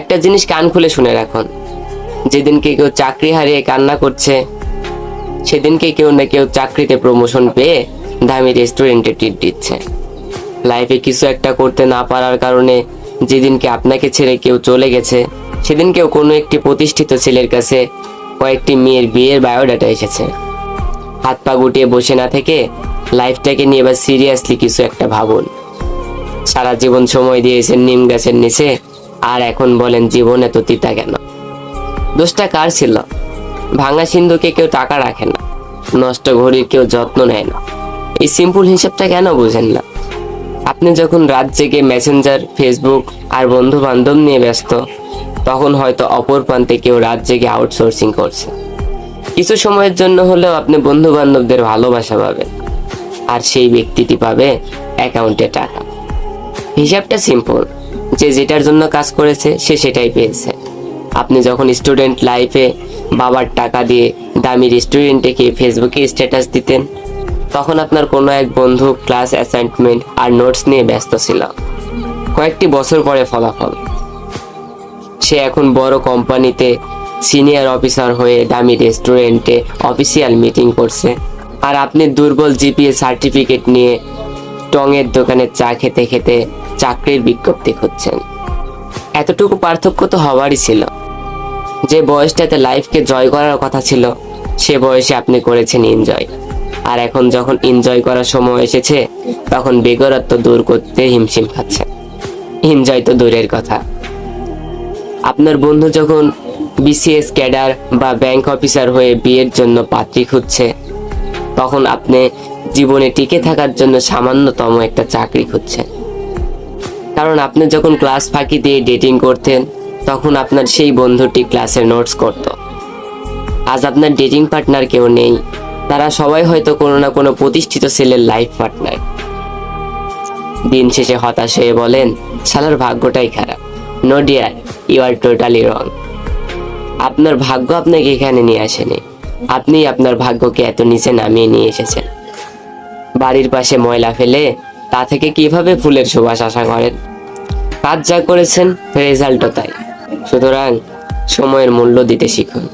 একটা জিনিস কান খুলে শুনে রাখুন। যেদিনকে কেউ চাকরি হারিয়ে কান্না করছে, সেদিনকে কেউ না কেউ চাকরিতে প্রমোশন পেয়ে দামি রেস্টুরেন্টে ট্রিট দিচ্ছে। লাইফে কিছু একটা করতে না পারার কারণে যেদিনকে আপনাকে ছেড়ে কেউ চলে গেছে, সেদিনকেও কোনো একটি প্রতিষ্ঠিত ছেলের কাছে কয়েকটি মেয়ের বিয়ের বায়োডাটা এসেছে। হাত পা গুটিয়ে বসে না থেকে লাইফটাকে নিয়ে এবার সিরিয়াসলি কিছু একটা ভাবুন। সারা জীবন সময় দিয়েছেন নিম গাছের নিচে আর এখন বলেন জীবন এত তিতা কেন? দোষটা কার ছিল? ভাঙা সিন্ধুকে কেউ টাকা রাখে না, নষ্ট ঘড়ির কেউ যত্ন নেয় না। এই সিম্পল হিসাবটা কেন বোঝেন না? আপনি যখন রাত জেগে মেসেঞ্জার ফেসবুক আর বন্ধু বান্ধব নিয়ে ব্যস্ত, তখন হয়তো অপর প্রান্তে কেউ রাত জেগে আউটসোর্সিং করছে। কিছু সময়ের জন্য হলেও আপনি বন্ধু বান্ধবদের ভালোবাসা পাবেন, আর সেই ব্যক্তিটি পাবে অ্যাকাউন্টে টাকা। হিসাবটা সিম্পল যে যেটার জন্য কাজ করেছে, সে সেটাই পেয়েছে। আপনি যখন স্টুডেন্ট লাইফে বাবার টাকা দিয়ে দামি রেস্টুরেন্টে গিয়ে ফেসবুকে স্ট্যাটাস দিতেন, তখন আপনার কোনো এক বন্ধু ক্লাস অ্যাসাইনমেন্ট আর নোটস নিয়ে ব্যস্ত ছিল। কয়েকটি বছর পরে ফলাফল। সে এখন বড় কোম্পানিতে সিনিয়র অফিসার হয়ে দামি রেস্টুরেন্টে অফিসিয়াল মিটিং করছে। আর আপনি দুর্বল জিপিএ সার্টিফিকেট নিয়ে টঙের দোকানে চা খেতে খেতে চাকরির বিজ্ঞপ্তি খুঁজছেন। এতটুকু পার্থক্য তো হওয়ারই ছিল। যে বয়সটাতে লাইফকে জয় করার কথা ছিল, সে বয়সে আপনি করেছেন এনজয়। আর এখন যখন এনজয় করার সময় এসেছে, তখন বেগরত্ব দূর করতে হিমশিম খাচ্ছেন। এনজয় তো দূরের কথা। আপনার বন্ধু যখন বিসিএস ক্যাডার বা ব্যাংক অফিসার হয়ে বিয়ের জন্য পাত্রী খুঁজছে, তখন আপনি জীবনে টিকে থাকার জন্য সামান্যতম একটা চাকরি খুঁজছেন। কারণ আপনি যখন ক্লাস ফাঁকি দিয়ে ডেটিং করতেন, তখন আপনার সেই বন্ধুটি ক্লাসে নোটস করত। আজ আপনার ডেটিং পার্টনার কেউ নেই, তারা সবাই হয়তো কোনো না কোনো প্রতিষ্ঠিত ছেলের লাইফ পার্টনার দিন শেষে হতাশ হয়ে বলেন, শালার ভাগ্যটাই খারাপ। No dear you are totally wrong আপনার ভাগ্য আপনাকে এখানে নিয়ে আসেনি। আপনি আপনার ভাগ্যকে এত নিচে নামিয়ে নিয়ে এসেছেন। বাড়ির পাশে ময়লা ফেলে তা থেকে কীভাবে ফুলের সুবাস আশা করেন? কাজ যা করেছেন, রেজাল্টও তাই। সুতরাং সময়ের মূল্য দিতে শিখুন।